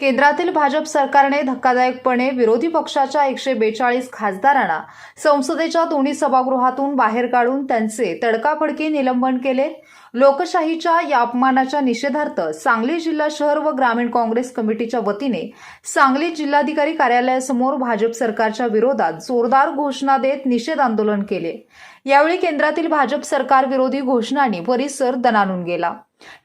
केंद्रातील भाजप सरकारने धक्कादायकपणे विरोधी पक्षाच्या एकशे बेचाळीस खासदारांना संसदेच्या दोन्ही सभागृहातून बाहेर काढून त्यांचे तडकाफडकी निलंबन केले. लोकशाहीच्या या अपमानाच्या निषेधार्थ सांगली जिल्हा शहर व ग्रामीण काँग्रेस कमिटीच्या वतीने सांगली जिल्हाधिकारी कार्यालयासमोर भाजप सरकारच्या विरोधात जोरदार घोषणा देत निषेध आंदोलन केले. यावेळी केंद्रातील भाजप सरकार विरोधी घोषणांनी परिसर दणानून गेला.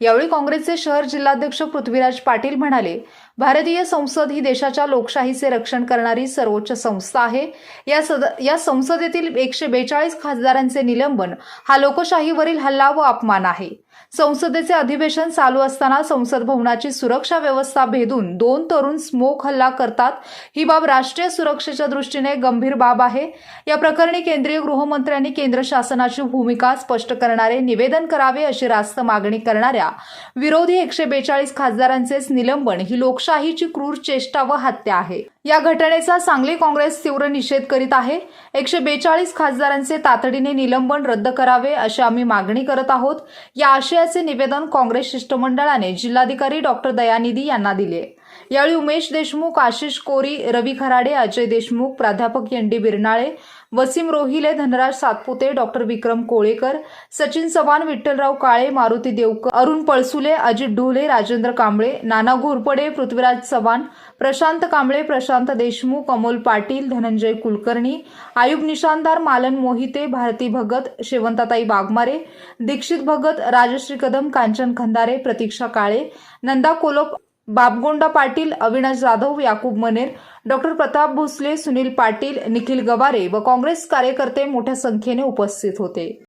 यावेळी काँग्रेसचे शहर जिल्हाध्यक्ष पृथ्वीराज पाटील म्हणाले भारतीय संसद ही देशाच्या लोकशाहीचे रक्षण करणारी सर्वोच्च संस्था आहे. या सद या संसदेतील एकशे बेचाळीस खासदारांचे निलंबन हा लोकशाहीवरील हल्ला व अपमान आहे. संसदेचे अधिवेशन चालू असताना संसद भवनाची सुरक्षा व्यवस्था भेदून दोन तरुण स्मोक हल्ला करतात. ही बाब राष्ट्रीय सुरक्षेच्या दृष्टीने गंभीर बाब आहे. या प्रकरणी केंद्रीय गृहमंत्र्यांनी केंद्र शासनाची भूमिका स्पष्ट करणारे निवेदन करावे अशी रास्त मागणी करणाऱ्या विरोधी एकशे बेचाळीस खासदारांचेच निलंबन ही लोकशाहीची क्रूर चेष्टा व हत्या आहे. या घटनेचा सांगली काँग्रेस तीव्र निषेध करीत आहे. एकशे बेचाळीस खासदारांचे तातडीने निलंबन रद्द करावे अशी आम्ही मागणी करत आहोत. या आशयाचे निवेदन काँग्रेस शिष्टमंडळाने जिल्हाधिकारी डॉक्टर दयानिधी यांना दिले. यावेळी उमेश देशमुख आशिष कोरी रवी खराडे अजय देशमुख प्राध्यापक N D Birnale Wasim Rohile Dhanraj Satpute doctor Vikram Kolekar Sachin Chavan Vitthalrao Kale Maruti Devkar Arun Palsule Ajit Dhole Rajendra Kamble Nana Ghorpade Prithviraj Chavan Prashant Kamble Prashant Deshmukh Amol Patil Dhananjay Kulkarni Ayub Nishandar Malan Mohite Bharati Bhagat Shevantatai Bagmare Dixit Bhagat Rajshree Kadam Kanchan Khandare Pratiksha Kale Nanda Kolap Babgonda Patil Avinash Jadhav Yakub Maner doctor Pratap Bhosale Sunil Patil Nikhil Gaware व काँग्रेस कार्यकर्ते मोठ्या संख्येने उपस्थित होते.